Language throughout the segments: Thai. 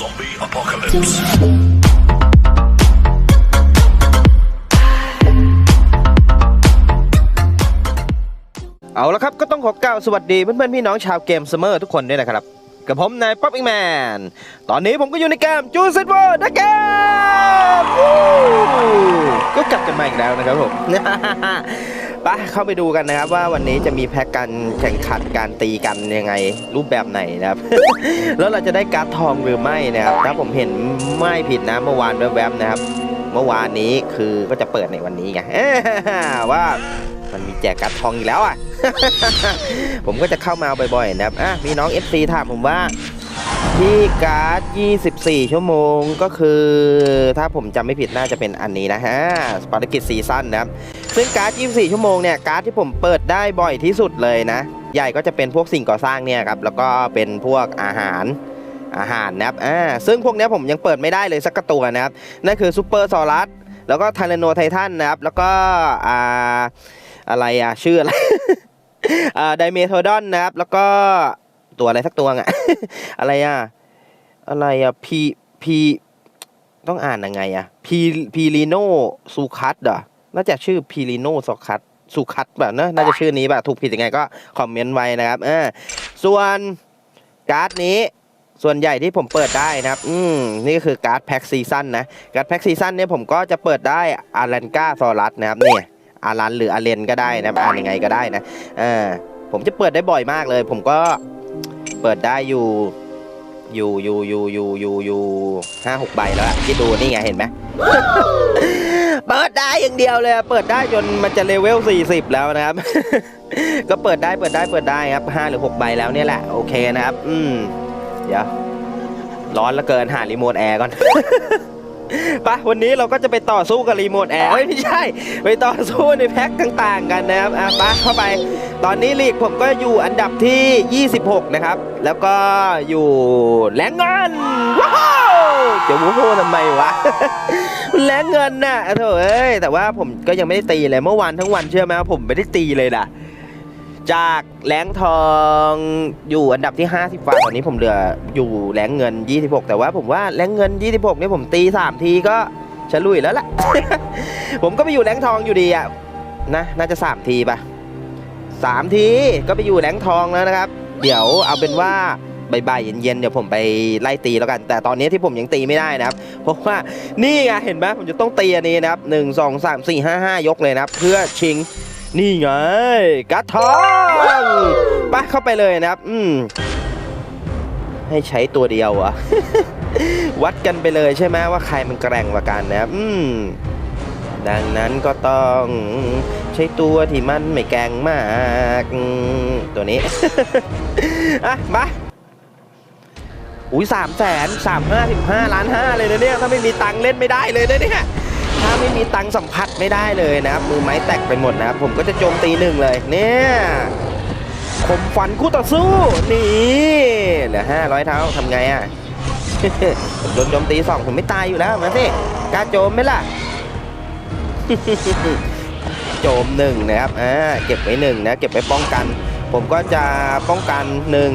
Zombie apocalypse. เอาละครับก็ต้องขอกล่าวสวัสดีเพื่อนๆพี่น้องชาวเกมเสมอทุกคนด้วยนะครับ กับผมนายป๊อปอิงแมน ตอนนี้ผมก็อยู่ในเกมจูซิตวอร์ดเกมก็กลับกันมาอีกแล้วนะครับผม ไปเข้าไปดูกันนะครับ ว่าวันนี้จะมีแพ็กการแข่งขันการตีกันยังไง รูปแบบไหนนะครับ แล้วเราจะได้การ์ดทองหรือไม่นะครับ ถ้าผมเห็นไม่ผิดนะเมื่อวานแวบๆนะครับ เมื่อวานนี้คือก็จะเปิดในวันนี้ไงว่ามันมีแจกการ์ดทองอีกแล้วอะ ผมก็จะเข้ามาบ่อยๆนะครับอะมีน้อง FC ถามผมว่าที่การ์ด 24 ชั่วโมงก็คือ ถ้าผมจำไม่ผิดน่าจะเป็นอันนี้นะฮะสปารกิจซีซั่นนะครับ ซึ่งการ์ด 24 ชั่วโมงเนี่ย การ์ดที่ผมเปิดได้บ่อยที่สุดเลยนะ ใหญ่ก็จะเป็นพวกสิ่งก่อสร้างเนี่ยครับ แล้วก็เป็นพวกอาหาร อาหารนะครับ อ่า ซึ่งพวกนี้ผมยังเปิดไม่ได้เลยสักตัวนะครับ นั่นคือซูเปอร์ซอรัส แล้วก็ทแรโนไททันนะครับ แล้วก็ อ่า อะไรอะ ชื่ออะไร อ่า ไดเมโทดอนนะครับ แล้วก็ตัวอะไรสักตัวอะ อะไรอะ อะไรอะ พี พี ต้องอ่านยังไงอะ พี พีลีโนซูคัตเหรอ น่าจะชื่อพีลีโนซูคัตซูคัตแบบเนอะน่าจะชื่อนี้แบบถูกผิดยังไงก็คอมเมนต์ไว้นะครับเออส่วนการ์ดนี้ส่วนใหญ่ที่ผมเปิดได้นะครับ อืม นี่ก็คือการ์ดแพ็กซีซั่นนะ การ์ดแพ็กซีซั่นเนี่ยผมก็จะเปิดได้อารันกาซอรัสนะครับเนี่ยอารันหรืออาเลนก็ได้นะอ่านยังไงก็ได้นะเออผมจะเปิดได้บ่อยมากเลย ผมก็เปิดได้อยู่อยู่อยู่อยู่อยู่อยู่อยู่ห้าหกใบแล้วคิดดูนี่ไงเห็นไหม เปิดได้อย่างเดียวเลยเปิดได้จนมันจะเลเวล 40 แล้วนะครับ ก็เปิดได้เปิดได้เปิดได้ครับ 5 หรือ 6 ใบแล้วเนี่ยแหละ โอเคนะครับ อืม เดี๋ยว ร้อนเหลือเกินหารีโมทแอร์ก่อนไปะวันนี้เราก็จะไปต่อสู้กับรีโมทแอร์เฮ้ยไม่ใช่ ไปต่อสู้ในแพ็คต่างๆ กันนะครับอะไปะเข้าไป ตอนนี้ลีกผมก็อยู่อันดับที่ 26 นะครับ แล้วก็อยู่แรงงินว้าวจะวู้โฮทำไมวะ แรงเงินน่ะโถเอ้ยแต่ว่าผมก็ยังไม่ได้ตีเลยเมื่อวานทั้งวันเชื่อไหมว่าผมไม่ได้ตีเลยนะจากแรงทองอยู่อันดับที่ 50ฟ้าตอนนี้ผมเหลืออยู่แรงเงิน 26 แต่ว่าผมว่าแรงเงิน 26นี่ผมตี 3 ทีก็ฉลุยแล้วล่ะ ผมก็ไปอยู่แรงทองอยู่ดีอะนะน่าจะ 3 ทีปะสามทีก็ไปอยู่แรงทองแล้วนะครับ เดี๋ยวเอาเป็นว่า บ่ายๆเย็นๆเดี๋ยวผมไปไล่ตีแล้วกัน แต่ตอนนี้ที่ผมยังตีไม่ได้นะครับ เพราะว่านี่ไงเห็นไหมผมจะต้องตีอันนี้นะครับหนึ่งสองสามสี่ห้าห้ายกเลยนะครับ เพื่อชิงนี่ไงกัดทองไปเข้าไปเลยนะครับ อืมให้ใช้ตัวเดียวอะวัดกันไปเลยใช่ไหมว่าใครมันแกร่งกว่ากันนะครับ อืมดังนั้นก็ต้องใช้ตัวที่มันไม่แกร่งมาก ตัวนี้ อะ มา อุ้ยสามแสนสามห้าสิบห้าล้านห้าเลยนะเนี่ยถ้าไม่มีตังค์เล่นไม่ได้เลยนะเนี่ยถ้าไม่มีตังค์สัมผัสไม่ได้เลยนะครับมือไม้แตกไปหมดนะครับผมก็จะโจมตีหนึ่งเลยเนี่ยคมฟันคู่ต่อสู้นี่เหลือห้าร้อยเท้าทำไงอะผมโดนโจมตีสองผมไม่ตายอยู่แล้วมาสิกล้าโจมไหมล่ะโจมหนึ่งนะครับอ่าเก็บไว้หนึ่งนะเก็บไว้ป้องกัน ผมก็จะป้องกันหนึ่ง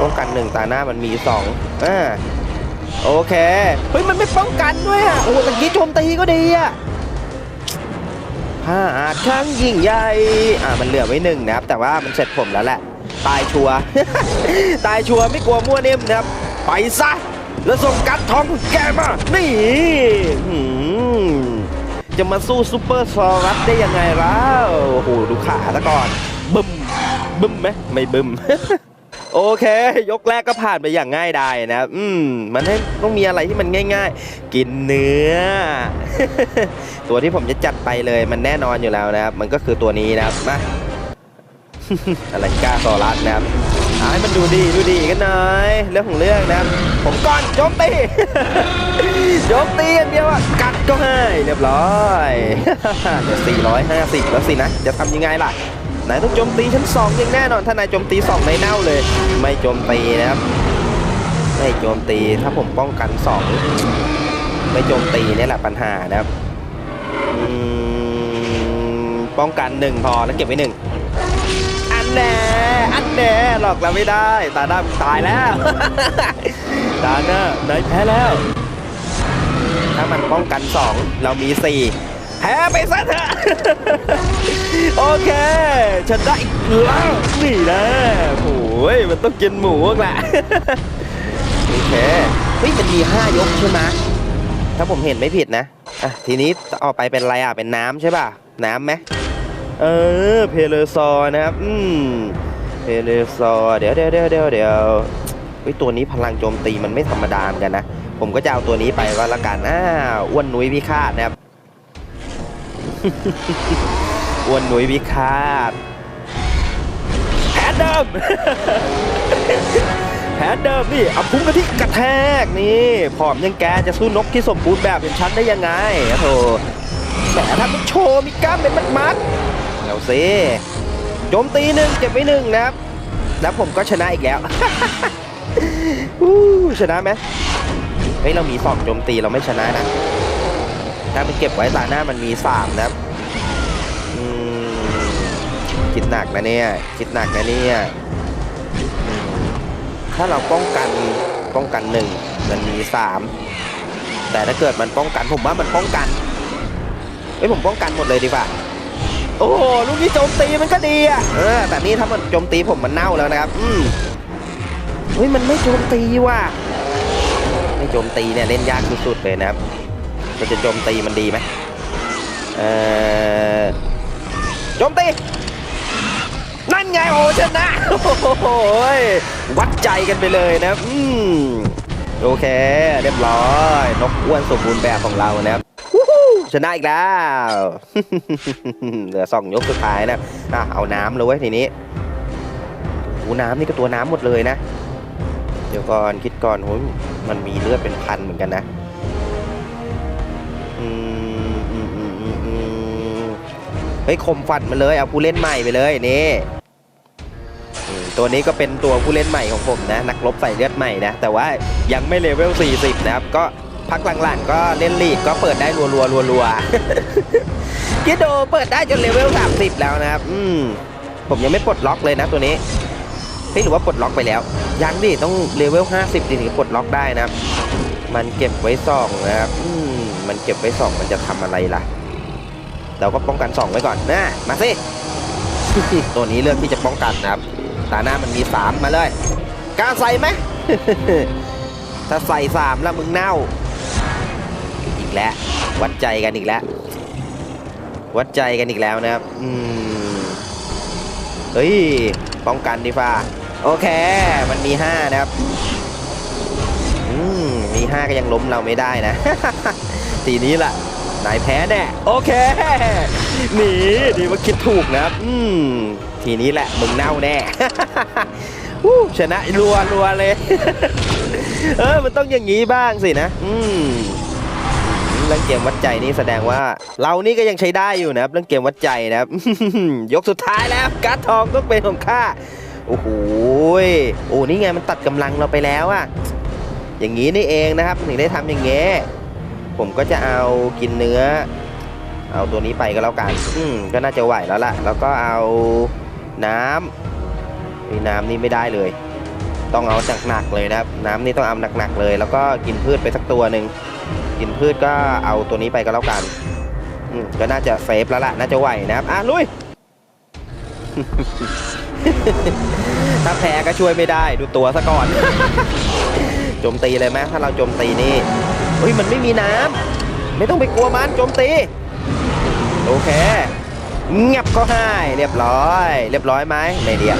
ป้องกันหนึ่งตาหน้ามันมีสองอ่าโอเค เฮ้ย มันไม่ป้องกันด้วยอะ โอ้ตะกี้โจมตีก็ดีอะผ้าอาจครั้งยิ่งใหญ่ อ่า มันเหลือไว้หนึ่งนะครับ แต่ว่ามันเสร็จผมแล้วแหละ ตายชัว ตายชัวไม่กลัวมั่วนิ่มนะครับ ไปซะ แล้วส่งกัดทองของแกมา นี่จะมาสู้ซูเปอร์ซอรัสได้ยังไงแล้วโอ้โห ดูขาซะก่อน บึมบึมไหมไม่บึม โอเค ยกแรกก็ผ่านไปอย่างง่ายดายนะครับอืมมันให้ต้องมีอะไรที่มันง่าย ๆ กินเนื้อ ตัวที่ผมจะจัดไปเลยมันแน่นอนอยู่แล้วนะครับ มันก็คือตัวนี้นะครับมาอะไรกล้าซอรัสนะครับเอาให้มันดูดีดูดีกันหน่อยเรื่องของเรื่องนะครับ ผมก่อนโจมตีโจมตีอย่างเดียวอะกัดก็ให้เรียบร้อยเดี๋ยว450 แล้วสินะจะทำยังไงล่ะ นายต้องโจมตีชั้นสองอย่างแน่นอนถ้านายโจมตีสองในเน่าเลย ไม่โจมตีนะครับไม่โจมตีถ้าผมป้องกันสองไม่โจมตีนี่แหละปัญหานะครับอืมป้องกันหนึ่งพอแล้วเก็บไว้หนึ่งอันแน่อันแน่หลอกเราไม่ได้ตาดำตายแล้วดาหน้านายแพ้แล้ว ถ้ามันป้องกัน 2 เรามี 4 พ้ไปซะเถอะโอเคฉันได้อีกแล้วนี่นะโอ้ยมันต้องกินหมูแหละโอเคเฮ้ยมันมี5ยกใช่ไหมถ้าผมเห็นไม่ผิดนะอะทีนี้ต่อไปเป็นอะไรอะเป็นน้ำใช่ป่ะน้ำไหมเออเพเลซอร์นะครับอืมเพเลซอร์เดี๋ยวเดี๋ยวเดี๋ยวเดี๋ยวเดี๋ยวเฮ้ยตัวนี้พลังโจมตีมันไม่ธรรมดาเหมือนกันนะผมก็จะเอาตัวนี้ไปก็แล้วกันอ้าวอ้วนหนุยพิฆาตนะครับ อ้วนหนุยพิฆาตแผนเดิม แผนเดิมนี่เอาพุ่งกะทิกระแทกนี่ผอมยังแกจะสู้นกที่สมบูรณ์แบบเป็นชั้นได้ยังไงอะโธ่แหมถ้ามันโชว์มีกล้ามเป็นมัดๆเอาสิโจมตีหนึ่งเก็บไว้หนึ่งนะครับ แล้วผมก็ชนะอีกแล้วชนะไหมเฮ้ยเรามีสองโจมตีเราไม่ชนะนะ ถ้ามันเก็บไว้ตาหน้ามันมีสามนะครับอืมคิดหนักนะเนี่ยคิดหนักนะเนี่ยถ้าเราป้องกันป้องกันหนึ่งมันมีสามแต่ถ้าเกิดมันป้องกันผมว่ามันป้องกันเฮ้ยผมป้องกันหมดเลยดีกว่าโอ้โหลูกนี้โจมตีมันก็ดีอะเออแต่นี่ถ้ามันโจมตีผมมันเน่าแล้วนะครับ อืมเฮ้ยมันไม่โจมตีว่ะไม่โจมตีเนี่ยเล่นยากสุดๆเลยนะครับ มันจะโจมตีมันดีไหมเออโจมตี นั่นไงโอ้ชนะโอ้โหยวัดใจกันไปเลยนะอืมโอเค เรียบร้อย นกอ้วนสมบูรณ์แบบของเรานะครับวู้ฮู้ชนะอีกแล้ว เหลือสองยกสุดท้ายนะอะเอาน้ำเลยเว้ยทีนี้โอ้น้ำนี่ก็ตัวน้ำหมดเลยนะ เดี๋ยวก่อนคิดก่อนโหมันมีเลือดเป็นพันเหมือนกันนะ อืมอืมอืมอืมอืมเฮ้ยคมฟันมาเลยเอาผู้เล่นใหม่ไปเลยนี่อืมตัวนี้ก็เป็นตัวผู้เล่นใหม่ของผมนะ นักรบใส่เลือดใหม่นะ แต่ว่ายังไม่เลเวล 40 นะครับ ก็พักหลังๆ ก็เล่นลีกก็เปิดได้รัวๆรัวๆกิโดเปิดได้จนเลเวล 30 แล้วนะครับ อืมผมยังไม่ปลดล็อกเลยนะตัวนี้ เฮ้ยหรือว่าปลดล็อกไปแล้ว ยังดิต้องเลเวล 50ถึงจะปลดล็อกได้นะครับ มันเก็บไว้สองนะครับอืม มันเก็บไว้สองมันจะทำอะไรล่ะ เราก็ป้องกันสองไว้ก่อนนะมาสิตัวนี้เลือกที่จะป้องกันนะครับตาหน้ามันมีสามมาเลยกล้าใส่ไหมถ้าใส่สามแล้วมึงเน่า อีกแล้ว วัดใจกันอีกแล้ว วัดใจกันอีกแล้วนะครับอืมเฮ้ยป้องกันดีฟ้าโอเค มันมีห้านะครับอืมมีห้าก็ยังล้มเราไม่ได้นะ ทีนี้แหละนายแพ้แน่โอเคหนีดีว่าคิดถูกนะอืมทีนี้แหละมึงเน่าแน่ชนะรัวรัวเลย เออมันต้องอย่างนี้บ้างสินะ อืมเรื่องเกมวัดใจนี่แสดงว่า เรานี่ก็ยังใช้ได้อยู่นะครับเรื่องเกมวัดใจนะครับ ยกสุดท้ายแล้วการ์ดทองต้องเป็นของข้าโอ้โหโอ้นี่ไงมันตัดกำลังเราไปแล้วอะอย่างนี้นี่เองนะครับถึงได้ทำอย่างเงี้ย ผมก็จะเอากินเนื้อ เอาตัวนี้ไปก็แล้วกันอืมก็น่าจะไหวแล้วล่ะ แล้วก็เอาน้ำมีน้ำนี่ไม่ได้เลย ต้องเอาจากหนักเลยนะครับ น้ำนี่ต้องเอาหนักๆเลย แล้วก็กินพืชไปสักตัวหนึ่งกินพืชก็เอาตัวนี้ไปก็แล้วกันอืมก็น่าจะเซฟแล้วล่ะ น่าจะไหวนะครับอะลุยถ้าแพ้ก็ช่วยไม่ได้ดูตัวซะก่อน โจมตีเลยไหมถ้าเราโจมตีนี่ เฮ้ยมันไม่มีน้ำไม่ต้องไปกลัวมันโจมตี โอเคเงียบก็ให้เรียบร้อย เรียบร้อยไหมไม่เรียบ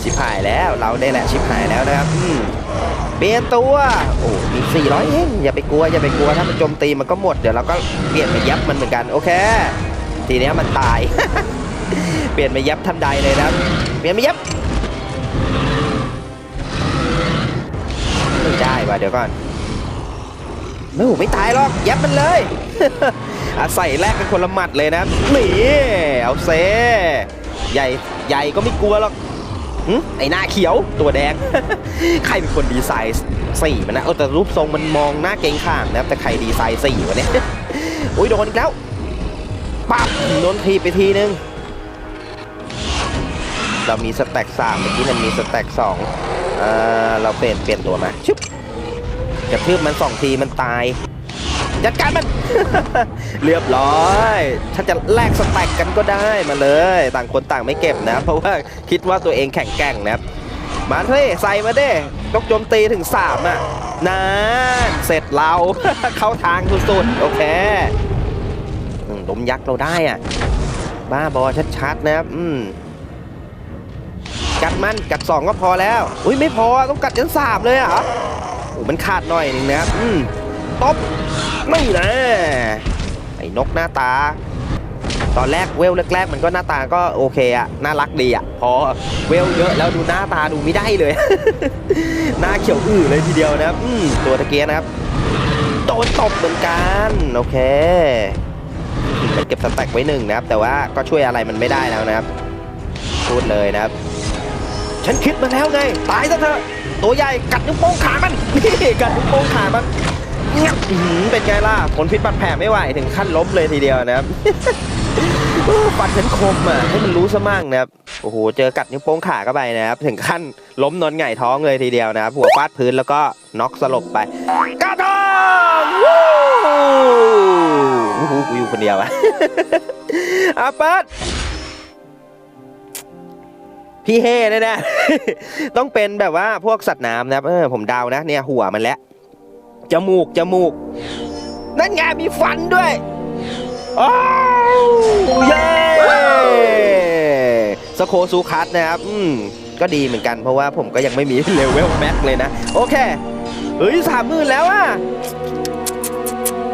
ชิบหายแล้วเราได้แหละชิบหายแล้วนะครับอืมเปลี่ยนตัวโอ้มี400เองอย่าไปกลัวอย่าไปกลัวถ้ามันโจมตีมันก็หมดเดี๋ยวเราก็เปลี่ยนไปยับมันเหมือนกันโอเค ทีนี้มันตาย เปลี่ยนไปยับทันใดเลยนะเปลี่ยนไปยับไม่ได้ว่ะเดี๋ยวก่อน ไม่หูไม่ตายหรอก ยับมันเลยอาศัยแรกกันคนละหมัดเลยนะหนีเอาเซใหญ่ใหญ่ก็ไม่กลัวหรอกไอหน้าเขียวตัวแดง ใครเป็นคนดีไซน์สี่มันนะเออแต่รูปทรงมันมองหน้าเกงข้ามนะครับแต่ใครดีไซน์สี่วะเนี่ยโอ้ยโดนอีกแล้วปั๊บโดนทีไปทีนึงเรามีสแต็กสามเมื่อกี้มันมีสแต็กสองอ่าเราเปลี่ยนเปลี่ยนตัวมาชึบ กระทืบมันสองทีมันตาย จัดการมัน เรียบร้อย ถ้าจะแลกสแต็กกันก็ได้มาเลย ต่างคนต่างไม่เก็บนะ เพราะว่าคิดว่าตัวเองแข็งแกร่งนะครับมาเท่ใส่มาเด้ยกโจมตีถึง 3 อะนานเสร็จเรา เข้าทางสุดๆ โอเคอืมลมยักษ์เราได้อะ บ้าบอชัดๆ นะครับ อืมกัดมันกัด 2 ก็พอแล้ว อุ้ยไม่พอต้องกัดจนสามเลยอะ มันขาดหน่อยหนึงนะครับอืมตบไม่นะไอ้นกหน้าตา ตอนแรกเวลแรกๆ มันก็หน้าตาก็โอเคอะน่ารักดีอะพอเวลเยอะแล้วดูหน้าตาดูไม่ได้เลย หน้าเขียวอื้อเลยทีเดียวนะครับอืมตัวตะเกียนะครับโดนตบเหมือนกันโอเคเก็บสแต็กไว้หนึ่งนะครับ แต่ว่าก็ช่วยอะไรมันไม่ได้แล้วนะครับ พูดเลยนะครับ ฉันคิดมาแล้วไง ตายซะเถอะ ตัวใหญ่กัดนิ้วโป้งขามัน นี่กัดนิ้วโป้งขามันงับอื้อหือเป็นไงล่ะ ผลพิษบาดแผลไม่ไหวถึงขั้นล้มเลยทีเดียวนะครับฟันฉันคมอะให้มันรู้ซะมั่งนะครับ โอ้โห เจอกัดนิ้วโป้งขาเข้าไปนะครับ ถึงขั้นล้มนอนหงายท้องเลยทีเดียวนะครับ หัวฟาดพื้นแล้วก็น็อกสลบไปกระทองโอ้โหกูอยู่คนเดียวอะอาปิด พี่เฮ่แน่ๆ ต้องเป็นแบบว่าพวกสัตว์น้ำนะครับเออผมเดานะเนี่ยหัวมันแล้วจมูกจมูก นั่นไงมีฟันด้วยโอ้าวเย้สโคซูคัสนะครับอืมก็ดีเหมือนกันเพราะว่าผมก็ยังไม่มีเลเวลแม็กเลยนะ โอเคเฮ้ยสามหมื่นแล้วอะ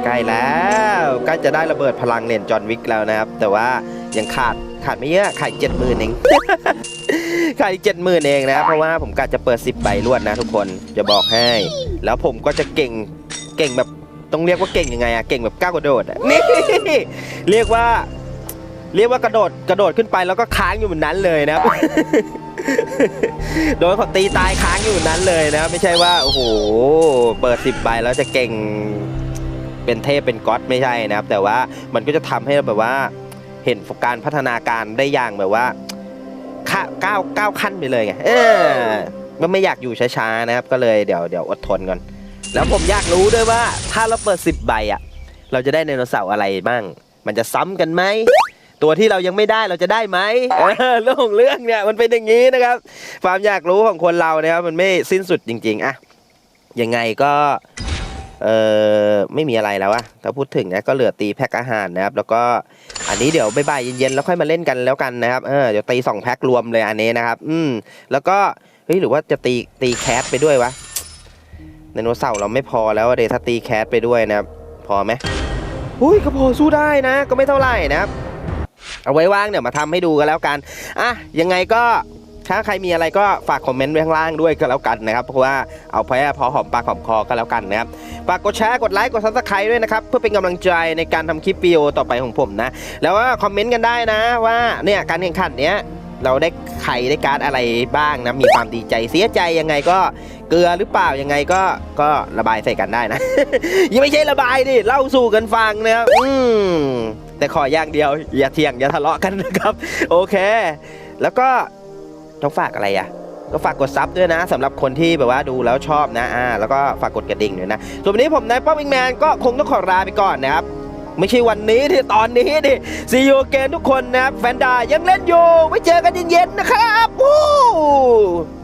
ใกล้แล้วใกล้จะได้ระเบิดพลังเน่นจอห์นวิกแล้วนะครับ แต่ว่ายังขาด ขาดไม่เยอะขาดเจ็ดหมื่นเองขาดอีกเจ็ดหมื่นเองนะเพราะว่าผมกะจะเปิด10ใบรวดนะทุกคนจะบอกให้ แล้วผมก็จะเก่งเก่งแบบต้องเรียกว่าเก่งยังไงอะเก่งแบบก้าวกระโดดนี่เรียกว่า เรียกว่ากระโดดกระโดดขึ้นไปแล้วก็ค้างอยู่บนนั้นเลยนะโดนเขาตีตายค้างอยู่บนนั้นเลยนะ ไม่ใช่ว่าโอ้โหเปิด10ใบแล้วจะเก่งเป็นเทพเป็นก๊อตไม่ใช่นะครับ แต่ว่ามันก็จะทำให้แบบว่า เห็นการพัฒนาการได้อย่างแบบว่าข้าก้าวก้าวขั้นไปเลยไงเออก็ไม่อยากอยู่ช้าๆนะครับ ก็เลยเดี๋ยวเดี๋ยวอดทนก่อน แล้วผมอยากรู้ด้วยว่า ถ้าเราเปิด 10 ใบอะ เราจะได้ไดโนเสาร์อะไรบ้าง มันจะซ้ำกันไหมตัวที่เรายังไม่ได้เราจะได้ไหมเออเรื่องของเรื่องเนี่ยมันเป็นอย่างนี้นะครับ ความอยากรู้ของคนเราเนี่ยครับมันไม่สิ้นสุดจริง ๆอะยังไงก็ เออไม่มีอะไรแล้วอะถ้าพูดถึงนะก็เหลือตีแพ็คอาหารนะครับ แล้วก็อันนี้เดี๋ยวบ่ายเย็นๆแล้วค่อยมาเล่นกันแล้วกันนะครับเออเดี๋ยวตีสองแพ็ครวมเลยอันนี้นะครับ อืมแล้วก็เฮ้ยหรือว่าจะตีตีแคสไปด้วยวะไดโนเสาร์เราไม่พอแล้วอะเดยวถ้าตีแคสไปด้วยนะครับพอไหมอุ้ยก็พอสู้ได้นะ ก็ไม่เท่าไหร่นะครับ เอาไว้ว่างเดี๋ยวมาทำให้ดูกันแล้วกันอะยังไงก็ ถ้าใครมีอะไรก็ฝากคอมเมนต์ไว้ข้างล่างด้วยก็แล้วกันนะครับ เพราะว่าเอาแพ้พอหอมปากหอมคอก็แล้วกันนะครับ ฝากกดแชร์กดไลค์กดซับสไครต์ด้วยนะครับ เพื่อเป็นกำลังใจในการทำคลิปวิดีโอต่อไปของผมนะ แล้วก็คอมเมนต์กันได้นะว่าเนี่ยการแข่งขันเนี้ยเราได้ใครได้การ์ดอะไรบ้างนะ มีความดีใจเสียใจยังไงก็เกลือหรือเปล่ายังไงก็ก็ระบายใส่กันได้นะ ยังไม่ใช่ระบายดิเล่าสู่กันฟังนะครับอืมแต่ขออย่างเดียว อย่าเถียงอย่าทะเลาะกันนะครับ โอเค แล้วก็ ต้องฝากอะไรอะก็ฝากกดซับด้วยนะสำหรับคนที่แบบว่าดูแล้วชอบนะอ่าแล้วก็ฝากกดกระดิ่งด้วยนะ ส่วนวันนี้ผมนายป๊อปอิงแมนก็คงต้องขอลาไปก่อนนะครับ ไม่ใช่วันนี้ที่ตอนนี้ดิซีโอเกนทุกคนนะครับ แฟนดายังเล่นอยู่ไว้เจอกันเย็นๆนะครับวู้